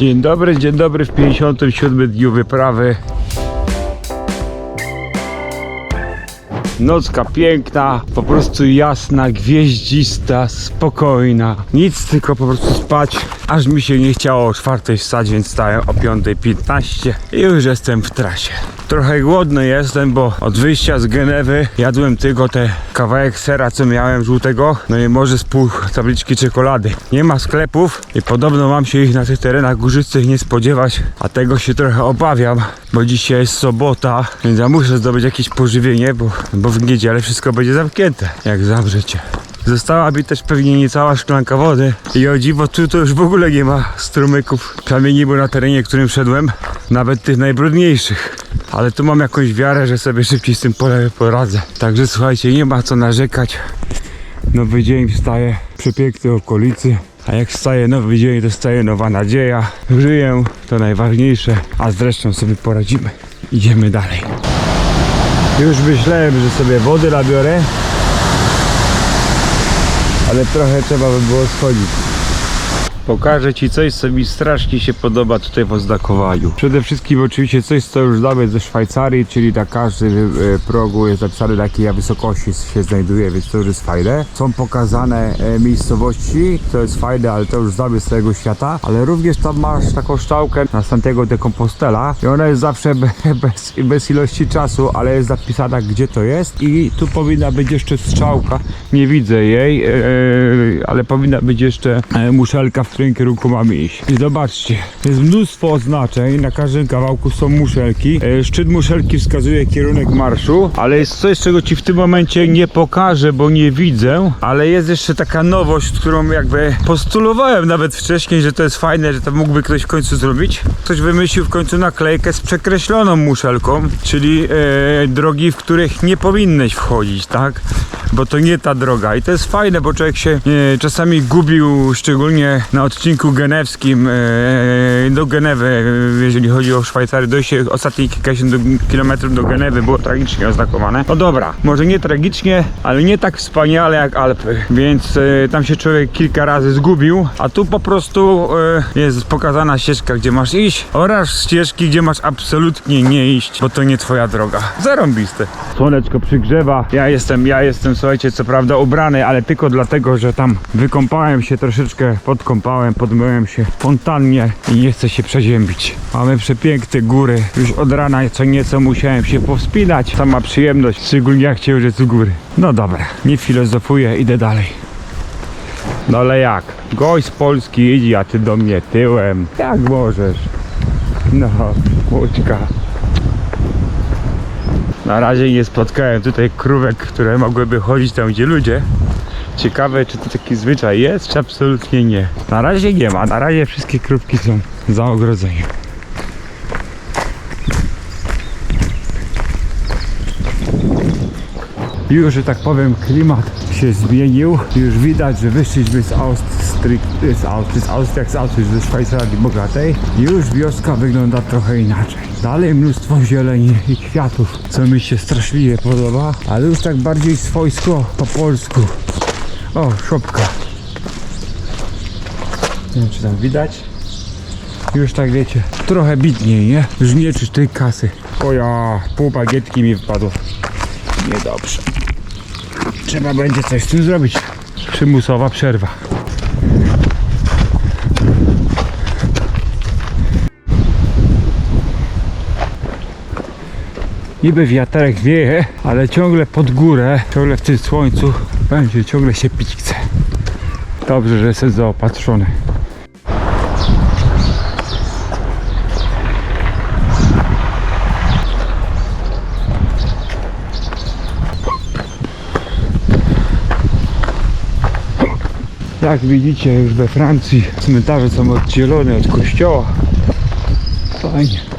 Dzień dobry, dzień dobry w 57 dniu wyprawy. Nocka piękna, po prostu jasna, gwieździsta, spokojna. Nic, tylko po prostu spać. Aż mi się nie chciało o czwartej wstać, więc stałem o 5.15 i już jestem w trasie. Trochę głodny jestem, bo od wyjścia z Genewy jadłem tylko te kawałek sera, co miałem żółtego, no i może z pół tabliczki czekolady. Nie ma sklepów i podobno mam się ich na tych terenach górzystych nie spodziewać, a tego się trochę obawiam, bo dzisiaj jest sobota, więc ja muszę zdobyć jakieś pożywienie, bo, bo w niedzielę wszystko będzie zamknięte, jak zamrzecie. Została mi też pewnie niecała szklanka wody i o dziwo tu to już w ogóle nie ma strumyków. Nie było na terenie, którym szedłem, nawet tych najbrudniejszych. Ale tu mam jakąś wiarę, że sobie szybciej z tym pole poradzę. Także słuchajcie, nie ma co narzekać. Nowy dzień wstaje, przepiękne okolicy. A jak wstaje nowy dzień, to wstaje nowa nadzieja. Żyję, to najważniejsze, a zresztą sobie poradzimy. Idziemy dalej. Już myślałem, że sobie wody nabiorę, ale trochę trzeba by było schodzić. Pokażę Ci coś, co mi strasznie się podoba tutaj w oznakowaniu. Przede wszystkim oczywiście coś, co już znamy ze Szwajcarii, czyli na każdym e, progu jest napisane na jakiej wysokości się znajduje, więc to już jest fajne. Są pokazane e, miejscowości, to jest fajne, ale to już znamy z całego świata. Ale również tam masz taką szczałkę na Santiago de Compostela i ona jest zawsze be, bez, bez ilości czasu, ale jest zapisana gdzie to jest i tu powinna być jeszcze strzałka, nie widzę jej, e, ale powinna być jeszcze muszelka, w którym kierunku mamy iść. I zobaczcie, jest mnóstwo oznaczeń, na każdym kawałku są muszelki. E, Szczyt muszelki wskazuje kierunek marszu, ale jest coś, czego Ci w tym momencie nie pokażę, bo nie widzę, ale jest jeszcze taka nowość, którą jakby postulowałem nawet wcześniej, że to jest fajne, że to mógłby ktoś w końcu zrobić. Ktoś wymyślił w końcu naklejkę z przekreśloną muszelką, czyli e, drogi, w których nie powinieneś wchodzić, tak? Bo to nie ta droga i to jest fajne, bo człowiek się e, czasami gubił, szczególnie na odcinku genewskim e, do Genewy, e, jeżeli chodzi o Szwajcarię, dojście ostatnich kilkadziesiąt kilometrów do Genewy było tragicznie oznakowane. No dobra, może nie tragicznie, ale nie tak wspaniale jak Alpy, więc e, tam się człowiek kilka razy zgubił, a tu po prostu e, jest pokazana ścieżka, gdzie masz iść oraz ścieżki, gdzie masz absolutnie nie iść, bo to nie twoja droga. Zarąbiste. Słoneczko przygrzewa, ja jestem, ja jestem, słuchajcie, co prawda ubrany, ale tylko dlatego, że tam wykąpałem się troszeczkę, podkąpałem, podmyłem się fontannie i nie chcę się przeziębić. Mamy przepiękne góry, już od rana co nieco musiałem się powspinać, sama przyjemność, szczególnie jak się już jest góry. No dobra, nie filozofuję, idę dalej. No ale jak? Gość z Polski idzie, a ty do mnie tyłem. Jak możesz? No, łódźka. Na razie nie spotkałem tutaj krówek, które mogłyby chodzić tam, gdzie ludzie. Ciekawe, czy to taki zwyczaj jest, czy absolutnie nie. Na razie nie ma, na razie wszystkie krówki są za ogrodzeniem. Już, że tak powiem, klimat się zmienił. Już widać, że wyszliśmy z Austrii, z Austrii, z Austrii, jak z Austrii, ze Szwajcarii bogatej. Już wioska wygląda trochę inaczej. Dalej mnóstwo zieleni i kwiatów, co mi się straszliwie podoba, ale już tak bardziej swojsko po polsku. O, szopka. Nie wiem, czy tam widać. Już tak wiecie, trochę bitniej, nie? Już nie czuć tej kasy. O ja, pół bagietki mi wpadło. Niedobrze. Trzeba będzie coś z tym zrobić. Przymusowa przerwa. Niby wiaterek wieje, ale ciągle pod górę, ciągle w tym słońcu będzie ciągle się pić chce. Dobrze, że jestem zaopatrzony. Jak widzicie już we Francji cmentarze są oddzielone od kościoła. Fajnie.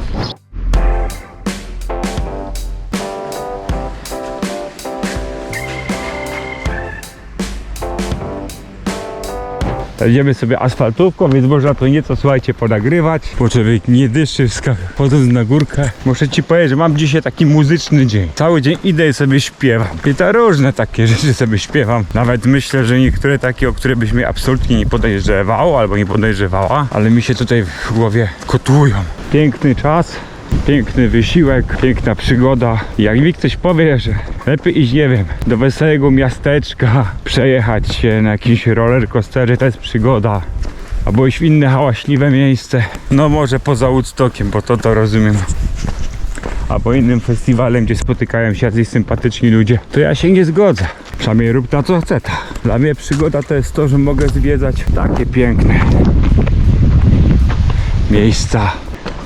Jedziemy sobie asfaltówką, więc można to nieco, słuchajcie, podagrywać, bo człowiek nie dyszy, wchodząc na górkę. Muszę ci powiedzieć, że mam dzisiaj taki muzyczny dzień. Cały dzień idę i sobie śpiewam. I to różne takie rzeczy sobie śpiewam. Nawet myślę, że niektóre takie, o które byś mnie absolutnie nie podejrzewał albo nie podejrzewała, ale mi się tutaj w głowie kotują. Piękny czas. Piękny wysiłek, piękna przygoda. Jak mi ktoś powie, że lepiej iść, nie wiem, do wesołego miasteczka, przejechać się na jakimś roller coasterze, to jest przygoda. Albo iść w inne hałaśliwe miejsce. No może poza Woodstockiem, bo to to rozumiem. Albo innym festiwalem, gdzie spotykają się jacyś sympatyczni ludzie. To ja się nie zgodzę. Przynajmniej rób na co chce. Dla mnie przygoda to jest to, że mogę zwiedzać takie piękne miejsca.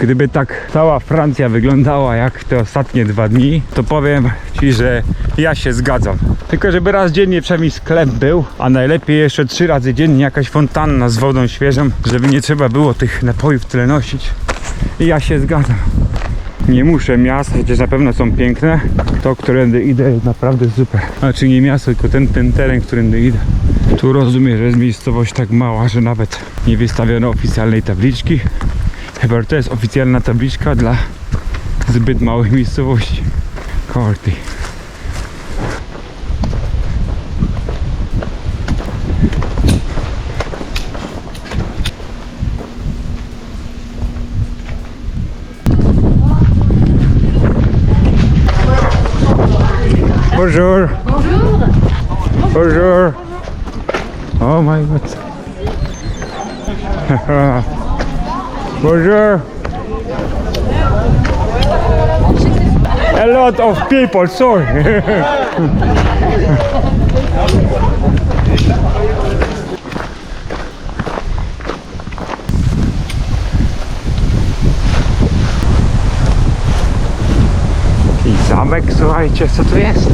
Gdyby tak cała Francja wyglądała jak te ostatnie dwa dni, to powiem Ci, że ja się zgadzam. Tylko żeby raz dziennie przynajmniej sklep był, a najlepiej jeszcze trzy razy dziennie jakaś fontanna z wodą świeżą, żeby nie trzeba było tych napojów tyle nosić. I ja się zgadzam. Nie muszę miast, chociaż na pewno są piękne. To, którędy idę jest naprawdę super. Znaczy nie miasto, tylko ten, ten teren, którędy idę. Tu rozumiem, że jest miejscowość tak mała, że nawet nie wystawiono oficjalnej tabliczki. Chyba że to jest oficjalna tabliczka dla zbyt małych miejscowości. Korty. Bonjour. Bonjour. Bonjour. Oh my god. Bonjour. A lot of people, sorry. I zamek, słuchajcie, co to jest?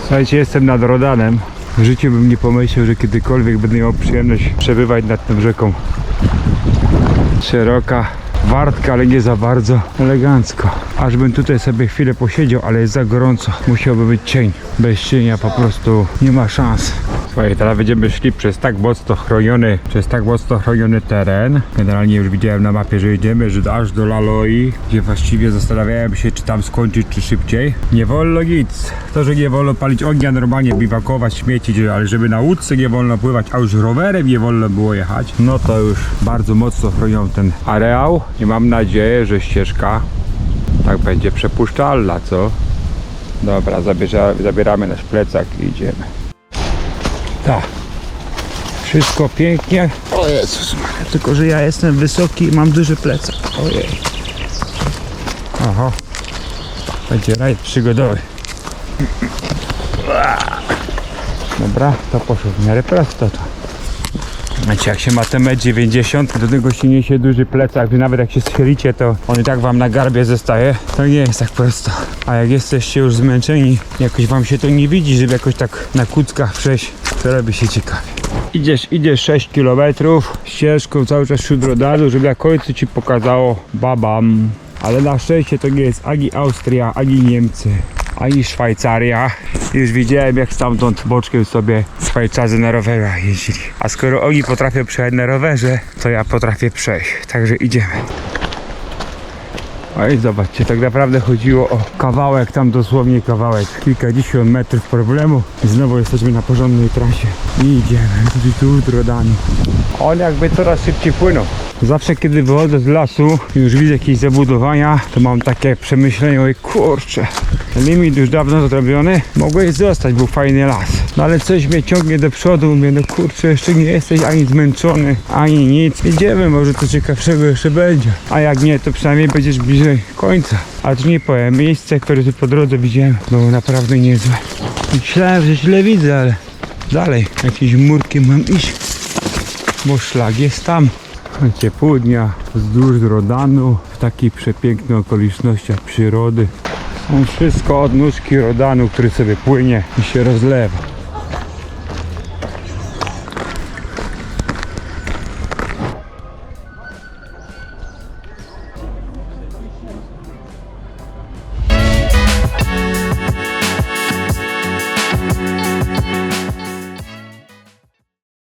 Słuchajcie, jestem nad Rodanem. W życiu bym nie pomyślał, że kiedykolwiek będę miał przyjemność przebywać nad tą rzeką. Szeroka, wartka, ale nie za bardzo elegancko. Aż bym tutaj sobie chwilę posiedział, ale jest za gorąco. Musiałby być cień. Bez cienia po prostu nie ma szans. Słuchaj, teraz będziemy szli przez tak mocno chroniony, przez tak mocno chroniony teren. Generalnie już widziałem na mapie, że jedziemy że aż do Laloi, gdzie właściwie zastanawiałem się, czy tam skończyć, czy szybciej. Nie wolno nic. To, że nie wolno palić ognia, normalnie biwakować, śmiecić, ale żeby na łódce nie wolno pływać, a już rowerem nie wolno było jechać, no to już bardzo mocno chronią ten areał. I mam nadzieję, że ścieżka tak będzie przepuszczalna, co? Dobra, zabieramy nasz plecak i idziemy. Tak. Wszystko pięknie. O Jezus, tylko że ja jestem wysoki i mam duży plecak. Ojej. Aha. Będzie rajd przygodowy. Dobra, to poszło w miarę prosto to. Znacie, jak się ma te 90 do tego się niesie duży plecak, nawet jak się schylicie, to on i tak wam na garbie zostaje. To nie jest tak prosto. A jak jesteście już zmęczeni, jakoś wam się to nie widzi, żeby jakoś tak na kuckach przejść, to robi się ciekawie. Idziesz, idziesz 6 km ścieżką cały czas wśród żeby na końcu ci pokazało babam. Ale na szczęście to nie jest ani Austria, ani Niemcy, ani Szwajcaria. Już widziałem jak stamtąd boczkiem sobie Szwajcarzy na rowerach jeździli. A skoro oni potrafią przejechać na rowerze, to ja potrafię przejść. Także idziemy. Oj, zobaczcie, tak naprawdę chodziło o kawałek, tam dosłownie kawałek, kilkadziesiąt metrów problemu. Znowu jesteśmy na porządnej trasie. I idziemy, tutaj tu od Rodanu. On jakby coraz szybciej płyną. Zawsze kiedy wychodzę z lasu i już widzę jakieś zabudowania, to mam takie przemyślenie, oj kurczę, limit już dawno zrobiony, mogłeś zostać, był fajny las. No ale coś mnie ciągnie do przodu, mówię, no kurczę, jeszcze nie jesteś ani zmęczony, ani nic. Idziemy, może to ciekawszego jeszcze będzie. A jak nie, to przynajmniej będziesz bliżej końca. A tu nie powiem, miejsce, które tu po drodze widziałem, było naprawdę niezłe. Myślałem, że źle widzę, ale dalej, jakimś murkiem mam iść, bo szlak jest tam. Pół dnia wzdłuż Rodanu, w takich przepięknych okolicznościach przyrody. Są wszystko od nóżki Rodanu, który sobie płynie i się rozlewa.